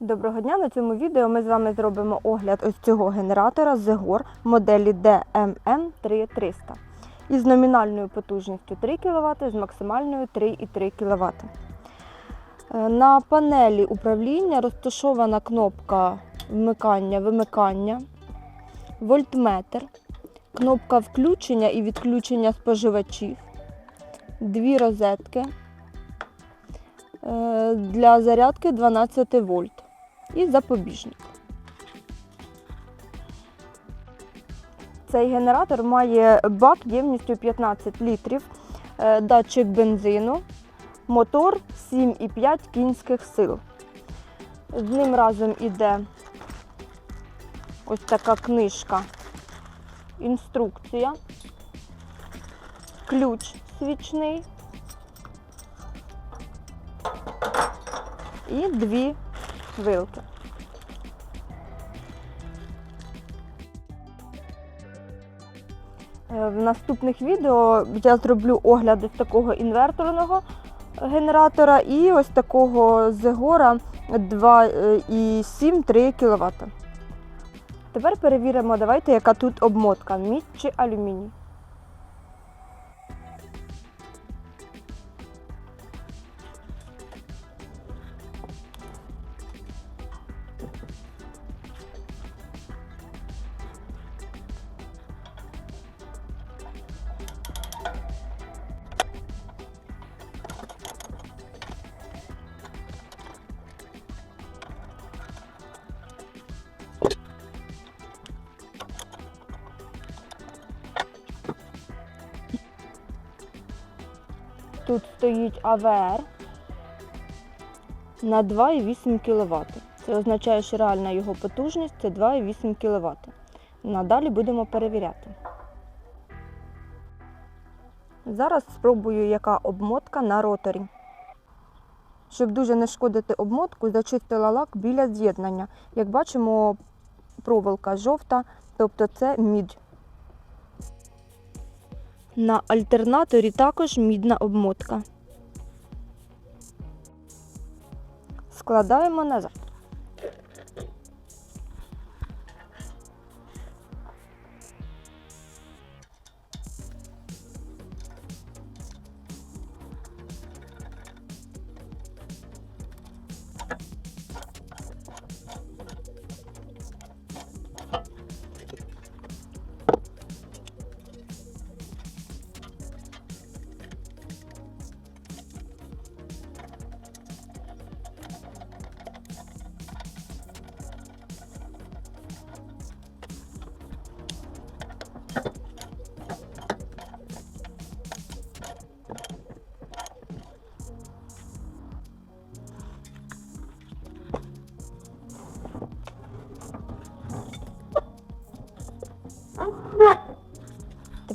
Доброго дня! На цьому відео ми з вами зробимо огляд ось цього генератора Zegor моделі DMM3300 із номінальною потужністю 3 кВт з максимальною 3,3 кВт. Е, На панелі управління розташована кнопка вмикання-вимикання, вольтметр, кнопка включення і відключення споживачів, дві розетки е, для зарядки 12 вольт і запобіжник. Цей генератор має бак ємністю 15 літрів, е, датчик бензину, мотор 7,5 кінських сил. З ним разом іде ось така книжка, інструкція, ключ свічний і дві вилки. Е, В наступних відео я зроблю огляди з такого інверторного генератора і ось такого Zegora 2,7-3 кВт. Тепер перевіримо, давайте, яка тут обмотка, мідь чи алюміній. Тут стоїть АВР на 2,8 кВт. Це означає, що реальна його потужність це 2,8 кВт. Надалі будемо перевіряти. Зараз спробую, яка обмотка на роторі. Щоб дуже не шкодити обмотку, зачистила лак біля з'єднання. Як бачимо, проволока жовта, тобто це мідь. На альтернаторі також мідна обмотка. Складаємо назад.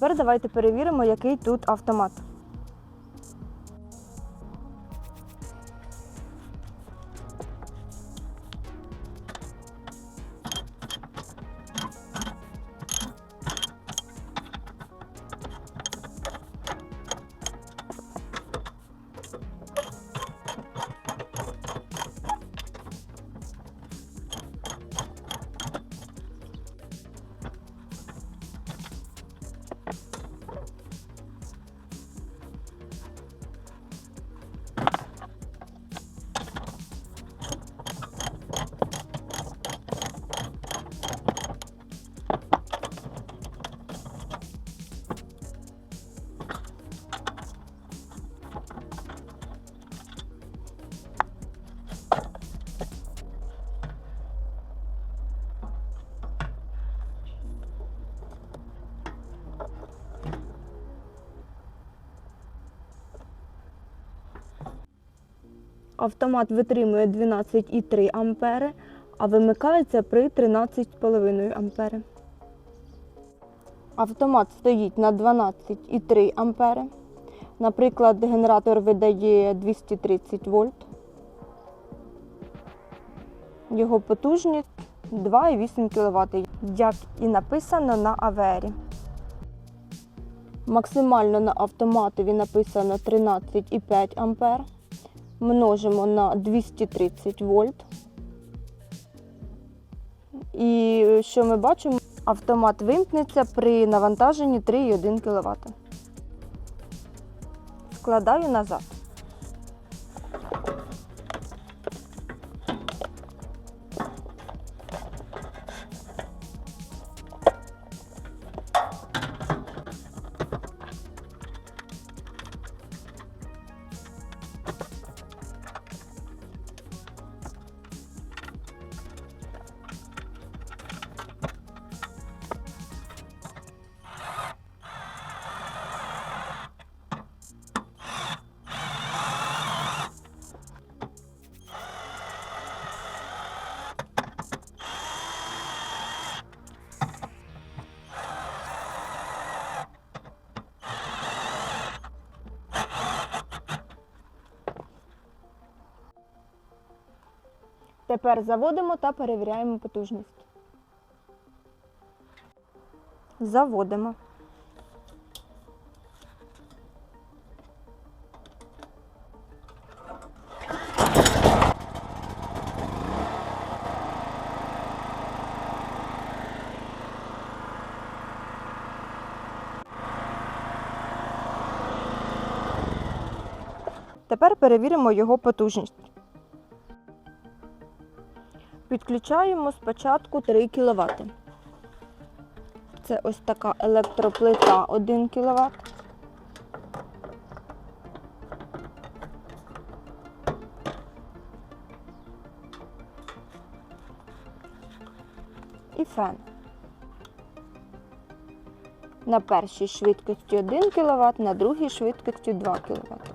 Тепер давайте перевіримо, який тут автомат. Автомат витримує 12,3 ампери, а вимикається при 13,5 ампери. Автомат стоїть на 12,3 ампери. Наприклад, генератор видає 230 вольт. Його потужність 2,8 кВт, як і написано на АВРі. Максимально на автоматові написано 13,5 ампер множимо на 230 вольт. І що ми бачимо, автомат вимкнеться при навантаженні 3,1 кВт. Складаю назад. Тепер заводимо та перевіряємо потужність. Заводимо. Тепер перевіримо його потужність. Підключаємо спочатку 3 кВт. Це ось така електроплита 1 кВт. І фен. На першій швидкості 1 кВт, на другій швидкості 2 кВт.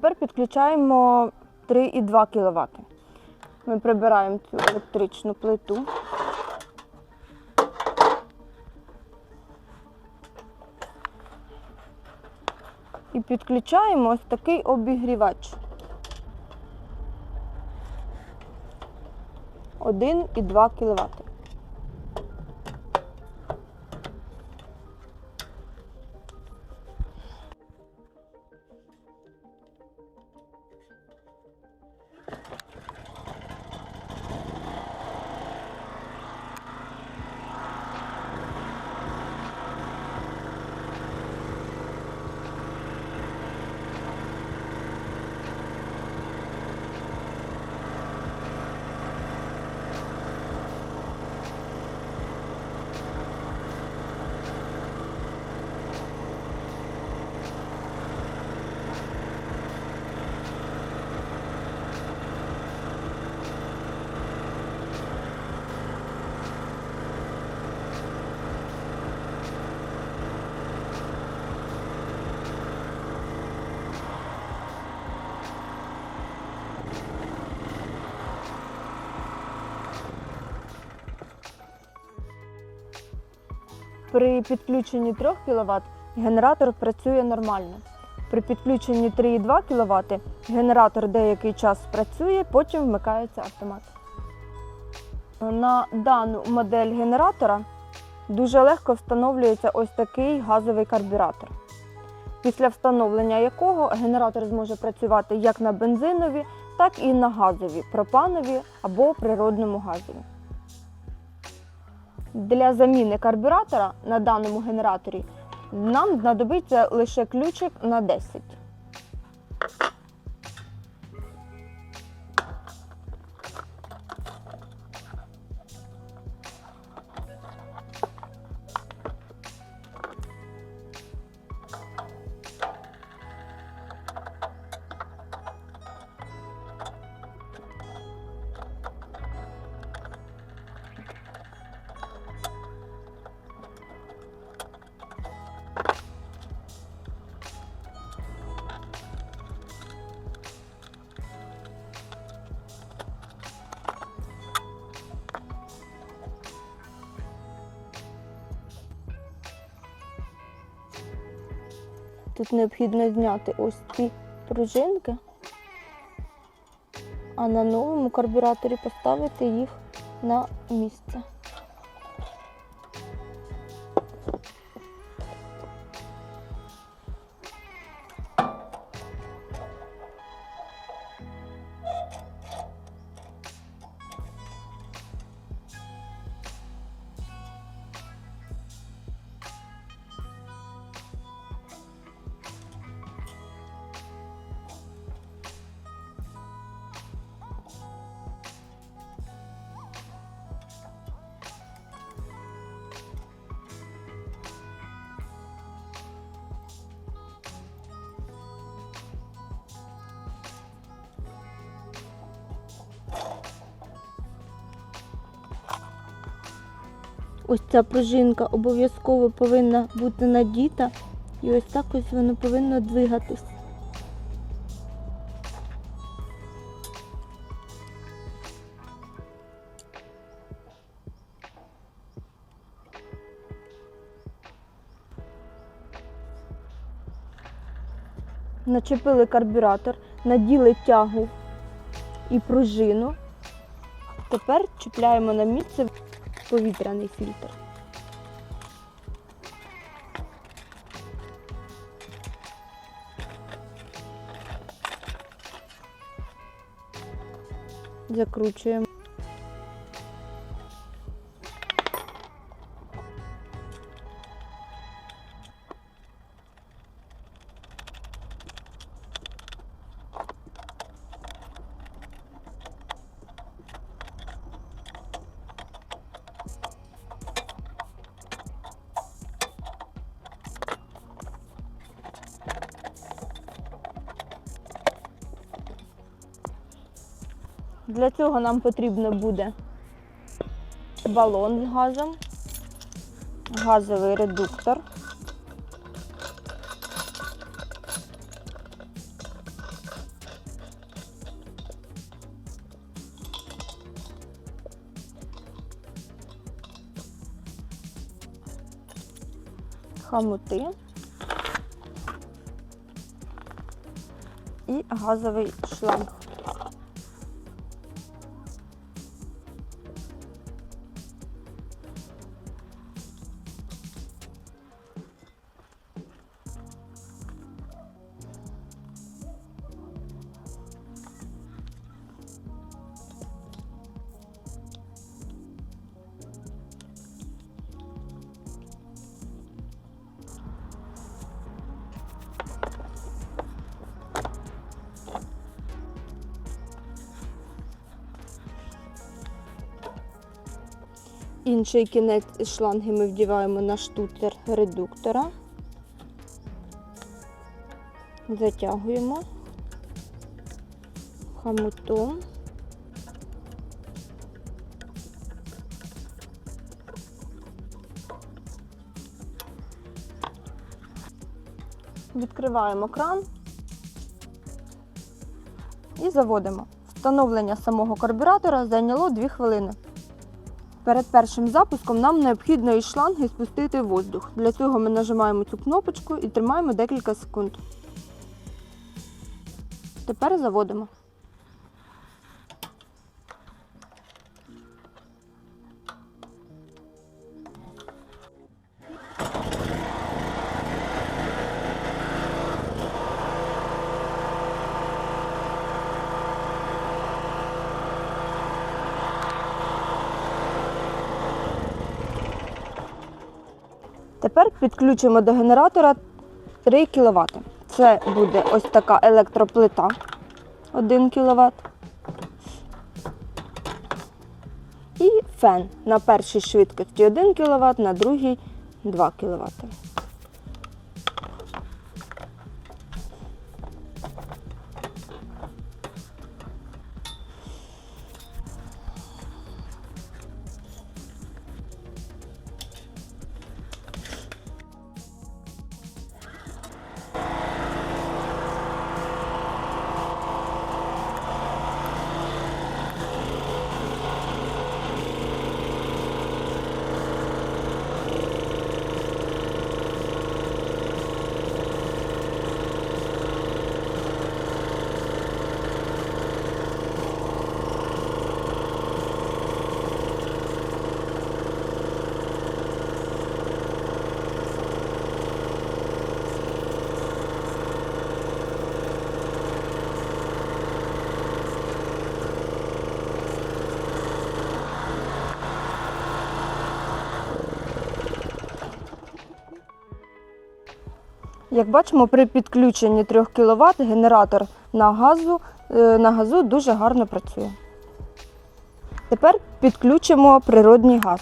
Тепер підключаємо 3,2 кВт. Ми прибираємо цю електричну плиту. І підключаємо ось такий обігрівач. 1,2 кВт. При підключенні 3 кВт генератор працює нормально. При підключенні 3,2 кВт генератор деякий час працює, потім вмикається автомат. На дану модель генератора дуже легко встановлюється ось такий газовий карбюратор, після встановлення якого генератор зможе працювати як на бензинові, так і на газові, пропанові або природному газові. Для заміни карбюратора на даному генераторі нам знадобиться лише ключик на 10. Тут необхідно зняти ось ці пружинки, а на новому карбюраторі поставити їх на місце. Ось ця пружинка обов'язково повинна бути надіта, і ось так ось воно повинно двигатись. Начепили карбюратор, наділи тягу і пружину. Тепер чіпляємо на місце повітряний фільтр. Закручуємо. Для цього нам потрібно буде балон з газом, газовий редуктор. Хамути і газовий шланг. Інший кінець шланги ми вдіваємо на штуцер редуктора. Затягуємо хамутом. Відкриваємо кран і заводимо. Встановлення самого карбюратора зайняло 2 хвилини. Перед першим запуском нам необхідно із шланги спустити воздух. Для цього ми нажимаємо цю кнопочку і тримаємо декілька секунд. Тепер заводимо. Тепер підключимо до генератора 3 кВт. Це буде ось така електроплита 1 кВт. І фен на першій швидкості 1 кВт, на другій 2 кВт. Як бачимо, при підключенні 3 кВт генератор на газу, е, на газу дуже гарно працює. Тепер підключимо природний газ.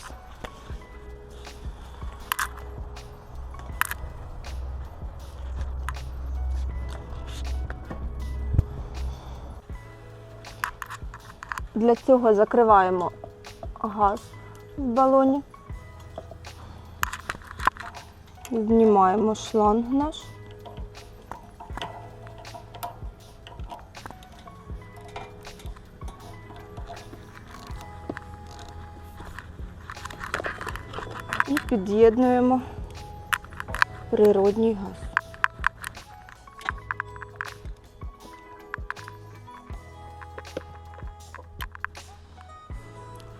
Для цього закриваємо газ в балоні. Знімаємо шланг наш. І під'єднуємо природній газ.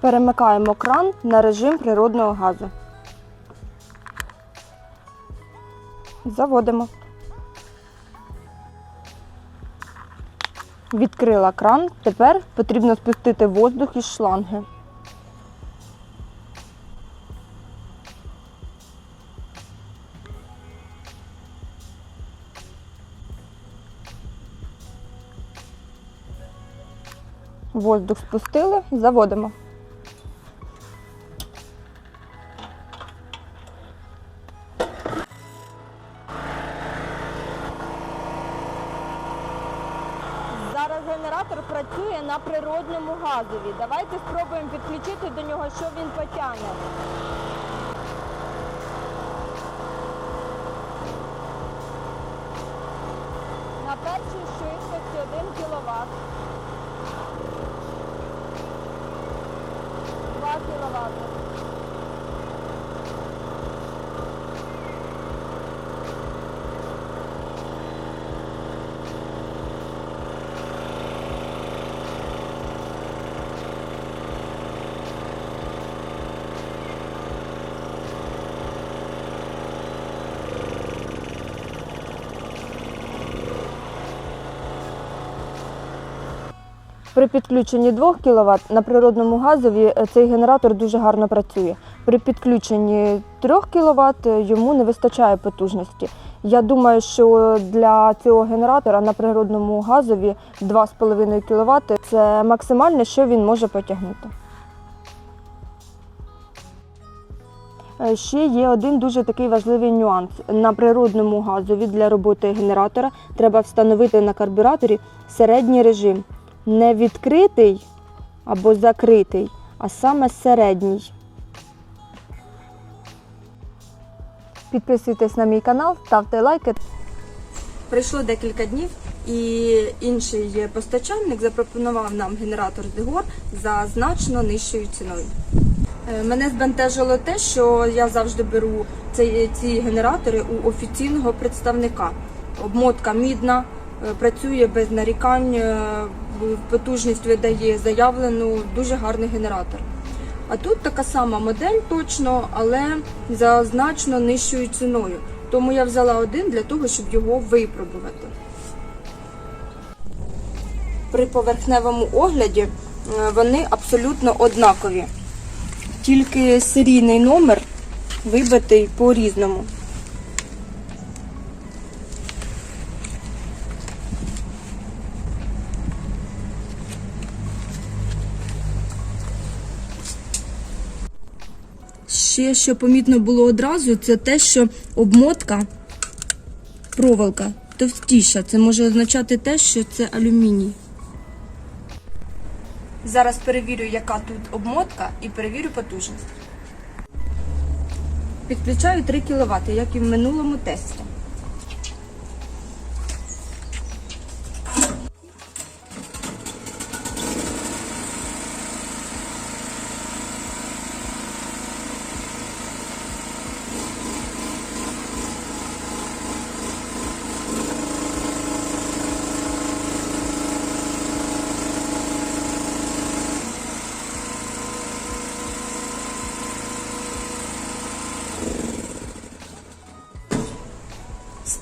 Перемикаємо кран на режим природного газу. Заводимо. Відкрила кран. Тепер потрібно спустити воздух із шланги. Воздух спустили, заводимо. Природньому газові. Давайте спробуємо підключити до нього, що він потягне. На першій швидкості 1 кВт. 2 кВт. При підключенні 2 кВт на природному газові е, цей генератор дуже гарно працює. При підключенні 3 кВт йому не вистачає потужності. Я думаю, що для цього генератора на природному газові 2,5 кВт це максимальне, що він може потягнути. Е, Ще є один дуже такий важливий нюанс. На природному газові для роботи генератора треба встановити на карбюраторі середній режим. Не відкритий або закритий, а саме середній. Підписуйтесь на мій канал, ставте лайки. Пройшло декілька днів, і інший постачальник запропонував нам генератор Дегор за значно нижчою ціною. Е, Мене збентежило те, що я завжди беру ці, ці генератори у офіційного представника. Обмотка мідна, е, працює без нарікань, е, потужність видає заявлену, дуже гарний генератор. А тут така сама модель точно, але за значно нижчою ціною. Тому я взяла один для того, щоб його випробувати. При поверхневому огляді е, вони абсолютно однакові. Тільки серійний номер вибитий по-різному. Ще що помітно було одразу, це те, що обмотка, проволока товстіша. Це може означати те, що це алюміній. Зараз перевірю, яка тут обмотка, і перевірю потужність. Підключаю 3 кВт, як і в минулому тесті.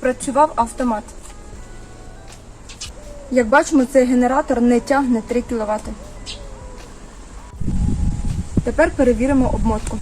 Спрацював автомат. Як бачимо, цей генератор не тягне 3 кВт. Тепер перевіримо обмотку.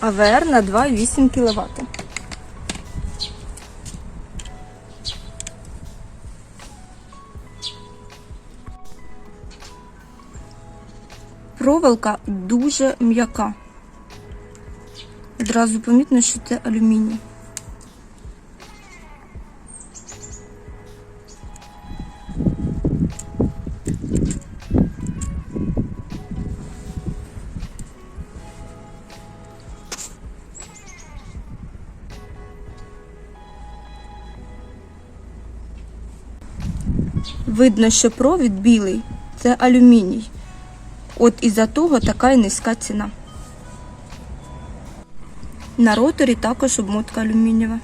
АВР на 2,8 кВт. Проволока дуже м'яка. Одразу помітно, що це алюміній. Видно, що провід білий це алюміній. От із-за того така й низька ціна. На роторі також обмотка алюмінієва.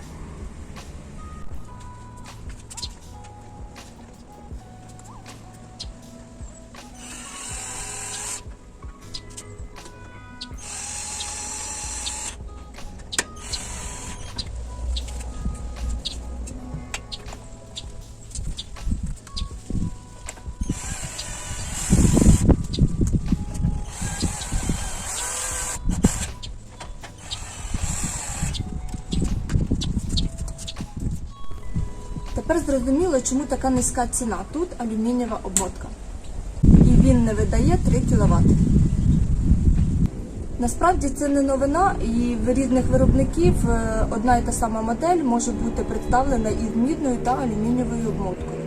Чому така низька ціна. Тут алюмінієва обмотка. І він не видає 3 кВт. Насправді це не новина, і в різних виробників е, одна і та сама модель може бути представлена із мідною та алюмінієвою обмоткою.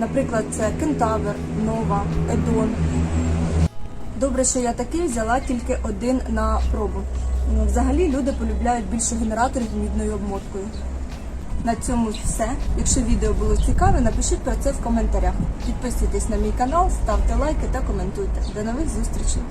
Наприклад, це Кентавр, Нова, Едон. Добре, що я такий взяла тільки один на пробу. Ну, Взагалі люди полюбляють більше генераторів мідною обмоткою. На цьому все. Якщо відео було цікаве, напишіть про це в коментарях. Підписуйтесь на мій канал, ставте лайки та коментуйте. До нових зустрічей!